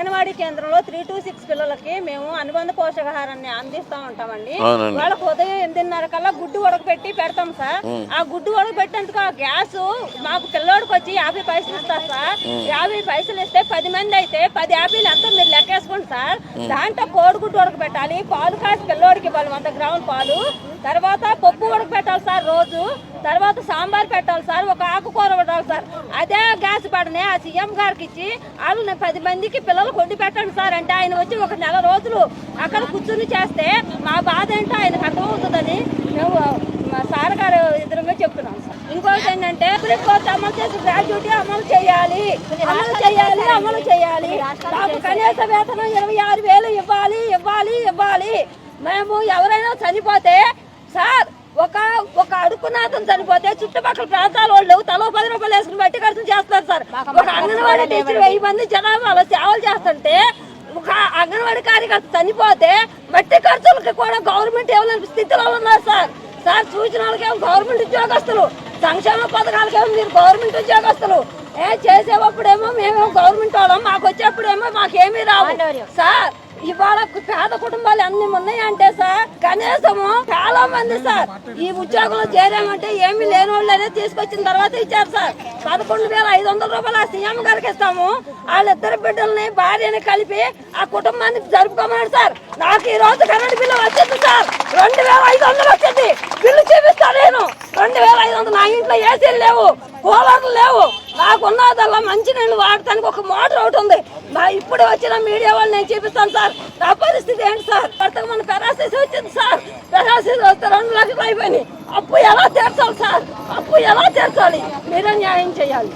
అంగన్వాడీ కేంద్రంలో three to six పిల్లలకి మేము అనుబంధ పోషకాహారాన్ని అందిస్తూ ఉంటామండి. వాళ్ళకి ఉదయం ఎనిమిదిన్నర కల్లా గుడ్డు ఉడకబెట్టి పెడతాం సార్. ఆ గుడ్డు ఉడకబెట్టేందుకు ఆ గ్యాస్ మాకు పిల్లోడికి వచ్చి యాభై పైసలు ఇస్తారు సార్. యాభై పైసలు ఇస్తే పది మంది అయితే పది యాభైలు అంతా మీరు లెక్కేసుకోండి సార్. దాంట్లో కోడిగుడ్డు ఉడకబెట్టాలి పాలు కాసి పిల్లోడికి ఇవ్వాలి వంద గ్రాముల పాలు. తర్వాత పప్పు ఉడకబెట్టాలి సార్ రోజు. తర్వాత సాంబార్ పెట్టాలి సార్. ఒక ఆకుకూర పడనే ఆ సీఎం గారికి ఇచ్చి వాళ్ళు నేను పది మందికి పిల్లలు కొండి పెట్టండి సార్ అంటే ఆయన వచ్చి ఒక నెల రోజులు అక్కడ కూర్చుని చేస్తే మా బాధ ఏంటో ఆయనకు అర్థమవుతుందని మేము మా సార్ గారు ఎదురుగా చెప్తున్నాం సార్. ఇంకోటి ఏంటంటే కోర్టు అమలు చేసి గ్రాడ్యుటీ అమలు చేయాలి. అమలు చేయాలి అమలు చేయాలి. మాకు కనీస వేతనం ఇరవై ఆరు వేలు ఇవ్వాలి ఇవ్వాలి ఇవ్వాలి. మేము ఎవరైనా చనిపోతే సార్ ఒక ఒక అడుక్కునాథం చనిపోతే చుట్టుపక్కల ప్రాంతాల వాళ్ళు తలో పది రూపాయలు వేసుకుని బట్టి చేస్తారు. ఒక అంగన్వాడీ టీచర్ వెయ్యి మంది జనాభాలో సేవలు చేస్తుంటే ఒక అంగన్వాడీ కార్యకర్త చనిపోతే బట్టి ఖర్చులకి కూడా గవర్నమెంట్ ఇవ్వలేని స్థితిలో ఉన్నారు సార్. సార్ సూచనలకేమో గవర్నమెంట్ ఉద్యోగస్తులు సంక్షేమ పథకాలకేమో మీరు గవర్నమెంట్ ఉద్యోగస్తులు? ఏ చేసేటప్పుడేమో మేమేమో గవర్నమెంట్ వాళ్ళం మాకు వచ్చేప్పుడేమో మాకేమీ రావు. సార్ ఇవాళ పేద కుటుంబాలు అన్ని ఉన్నాయి అంటే సార్ కనీసము చాలా మంది సార్ ఈ ఉద్యోగంలో చేరామంటే ఏమీ లేని వాళ్ళు అనేది తీసుకొచ్చిన తర్వాత ఇచ్చారు సార్. పదకొండు వేల ఐదు వందల రూపాయలు ఆ సీఎం గారికి ఇస్తాము. వాళ్ళిద్దరు బిడ్డల్ని భార్యని కలిపి ఆ కుటుంబానికి జరుపుకోమన్నాడు సార్. నాకు ఈ రోజు కరెంట్ బిల్లు వచ్చింది సార్. రెండు వేల ఐదు వందలు వచ్చింది. బిల్లు చూపిస్తా నేను. రెండు వేల ఐదు వందలు నా ఇంట్లో ఏసీలు లేవు కూలర్లు లేవు. నాకున్నదల్లా మంచి నీళ్ళు వాడటానికి ఒక మోటార్ ఒకటి ఉంది. మా ఇప్పుడు వచ్చిన మీడియా వాళ్ళు నేను చూపిస్తాను సార్. నా పరిస్థితి ఏంటి సార్? భర్తకు మన పెరాసిస్ వచ్చింది సార్. పెరాసిస్ వస్తే రెండు లక్షలు అయిపోయినాయి. అప్పు ఎలా తీర్చాలి సార్? అప్పు ఎలా తీర్చాలి? మీరే న్యాయం చేయాలి.